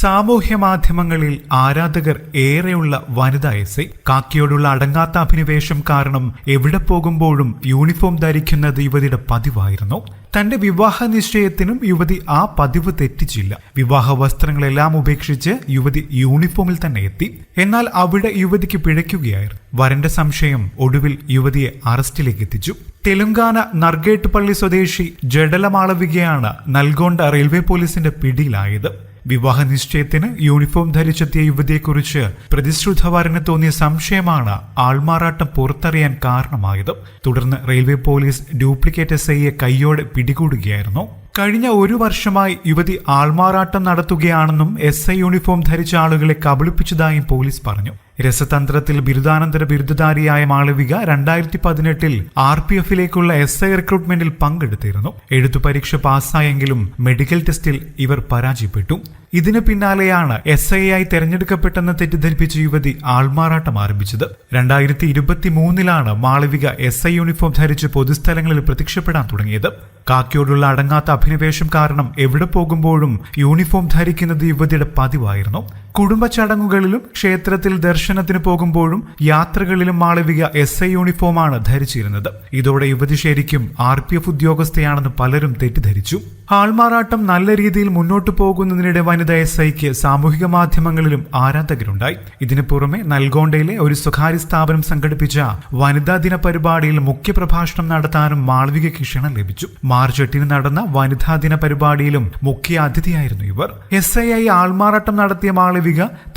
സാമൂഹ്യ മാധ്യമങ്ങളിൽ ആരാധകർ ഏറെയുള്ള വനിതാ എസ് കാക്കിയോടുള്ള അടങ്ങാത്ത അഭിനിവേശം കാരണം എവിടെ പോകുമ്പോഴും യൂണിഫോം ധരിക്കുന്നത് യുവതിയുടെ പതിവായിരുന്നു. തന്റെ വിവാഹ നിശ്ചയത്തിനും യുവതി ആ പതിവ് തെറ്റിച്ചില്ല. വിവാഹ വസ്ത്രങ്ങളെല്ലാം ഉപേക്ഷിച്ച് യുവതി യൂണിഫോമിൽ തന്നെ എത്തി. എന്നാൽ അവിടെ യുവതിക്ക് പിഴയ്ക്കുകയായിരുന്നു. വരന്റെ സംശയം ഒടുവിൽ യുവതിയെ അറസ്റ്റിലേക്ക് എത്തിച്ചു. തെലുങ്കാന നർഗേട്ടുപള്ളി സ്വദേശി ജഡലമാളവികയാണ് നൽഗോണ്ട റെയിൽവേ പോലീസിന്റെ പിടിയിലായത്. വിവാഹ നിശ്ചയത്തിന് യൂണിഫോം ധരിച്ചെത്തിയ യുവതിയെക്കുറിച്ച് പ്രതിശ്രുദ്ധവാരന് തോന്നിയ സംശയമാണ് ആൾമാറാട്ടം പുറത്തറിയാൻ കാരണമായത്. തുടർന്ന് റെയിൽവേ പോലീസ് ഡ്യൂപ്ലിക്കേറ്റ് എസ് ഐയെ കൈയോടെ പിടികൂടുകയായിരുന്നു. കഴിഞ്ഞ ഒരു വർഷമായി യുവതി ആൾമാറാട്ടം നടത്തുകയാണെന്നും എസ് യൂണിഫോം ധരിച്ച ആളുകളെ കബളിപ്പിച്ചതായും പോലീസ് പറഞ്ഞു. രസതന്ത്രത്തിൽ ബിരുദാനന്തര ബിരുദധാരിയായ മാളവിക രണ്ടായിരത്തി പതിനെട്ടിൽ ആർ പി എഫിലേക്കുള്ള എസ് ഐ റിക്രൂട്ട്മെന്റിൽ പങ്കെടുത്തിരുന്നു. എഴുത്തു പരീക്ഷ പാസ്സായെങ്കിലും മെഡിക്കൽ ടെസ്റ്റിൽ ഇവർ പരാജയപ്പെട്ടു. ഇതിന് പിന്നാലെയാണ് എസ് ഐ ആയി തെരഞ്ഞെടുക്കപ്പെട്ടെന്ന് തെറ്റിദ്ധരിപ്പിച്ച യുവതി ആൾമാറാട്ടം ആരംഭിച്ചത്. രണ്ടായിരത്തി ഇരുപത്തി മൂന്നിലാണ് മാളവിക എസ് ഐ യൂണിഫോം ധരിച്ച് പൊതുസ്ഥലങ്ങളിൽ പ്രത്യക്ഷപ്പെടാൻ തുടങ്ങിയത്. കാക്കിയോടുള്ള അടങ്ങാത്ത അഭിനിവേശം കാരണം എവിടെ പോകുമ്പോഴും യൂണിഫോം ധരിക്കുന്നത് യുവതിയുടെ പതിവായിരുന്നു. കുടുംബ ചടങ്ങുകളിലും ക്ഷേത്രത്തിൽ ദർശനത്തിന് പോകുമ്പോഴും യാത്രകളിലും മാളവിക എസ് ഐ യൂണിഫോമാണ് ധരിച്ചിരുന്നത്. ഇതോടെ യുവതി ശരിക്കും ആർ പി എഫ് ഉദ്യോഗസ്ഥയാണെന്ന് പലരും തെറ്റിദ്ധരിച്ചു. ആൾമാറാട്ടം നല്ല രീതിയിൽ മുന്നോട്ടു പോകുന്നതിനിടെ വനിതാ എസ് ഐക്ക് സാമൂഹിക മാധ്യമങ്ങളിലും ആരാധകരുണ്ടായി. ഇതിനു പുറമെ നൽഗോണ്ടയിലെ ഒരു സ്വകാര്യ സ്ഥാപനം സംഘടിപ്പിച്ച വനിതാ ദിന പരിപാടിയിൽ മുഖ്യപ്രഭാഷണം നടത്താനും മാളവികയ്ക്ക് ക്ഷണം ലഭിച്ചു. മാർച്ച് എട്ടിന് നടന്ന വനിതാ ദിന പരിപാടിയിലും മുഖ്യ അതിഥിയായിരുന്നു ഇവർ. എസ് ഐ ആൾമാറാട്ടം നടത്തിയ മാളവിക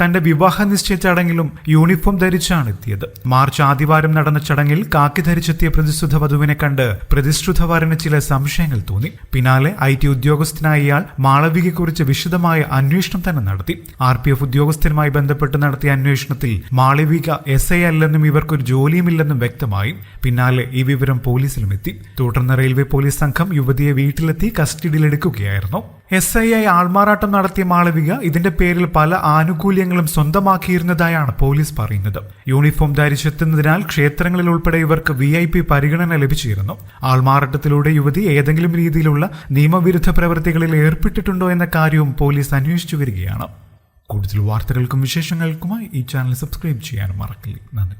തന്റെ വിവാഹ നിശ്ചയ ചടങ്ങിലും യൂണിഫോം ധരിച്ചാണ് എത്തിയത് മാർച്ച് ആദിവാരം നടന്ന ചടങ്ങിൽ കാക്കി ധരിച്ചെത്തിയ പ്രതിശ്രുത വധുവിനെ കണ്ട് പ്രതിശ്രുത വരന് ചില സംശയങ്ങൾ തോന്നി. പിന്നാലെ ഐ ടി ഉദ്യോഗസ്ഥനായ ഇയാൾ മാളവികയെക്കുറിച്ച് വിശദമായ അന്വേഷണം തന്നെ നടത്തി. ആർ പി എഫ് ഉദ്യോഗസ്ഥരുമായി ബന്ധപ്പെട്ട് നടത്തിയ അന്വേഷണത്തിൽ മാളവിക എസ് ഐ അല്ലെന്നും ഇവർക്കൊരു ജോലിയുമില്ലെന്നും വ്യക്തമായി. പിന്നാലെ ഈ വിവരം പോലീസിലും എത്തി. തുടർന്ന് റെയിൽവേ പോലീസ് സംഘം യുവതിയെ വീട്ടിലെത്തി കസ്റ്റഡിയിലെടുക്കുകയായിരുന്നു. എസ് ഐ ആയി ആൾമാറാട്ടം നടത്തിയ മാളവിക ഇതിന്റെ പേരിൽ പല ആനുകൂല്യങ്ങളും സ്വന്തമാക്കിയിരുന്നതായാണ് പോലീസ് പറയുന്നത്. യൂണിഫോം ധരിച്ചെത്തുന്നതിനാൽ ക്ഷേത്രങ്ങളിൽ ഉൾപ്പെടെ ഇവർക്ക് വി ഐ പി പരിഗണന ലഭിച്ചിരുന്നു. ആൾമാറാട്ടത്തിലൂടെ യുവതി ഏതെങ്കിലും രീതിയിലുള്ള നിയമവിരുദ്ധ പ്രവൃത്തികളിൽ ഏർപ്പെട്ടിട്ടുണ്ടോ എന്ന കാര്യവും പോലീസ് അന്വേഷിച്ചു വരികയാണ്. കൂടുതൽ വാർത്തകൾക്കും വിശേഷങ്ങൾക്കുമായി ഈ ചാനൽ സബ്സ്ക്രൈബ് ചെയ്യാനും മറക്കില്ല. നന്ദി.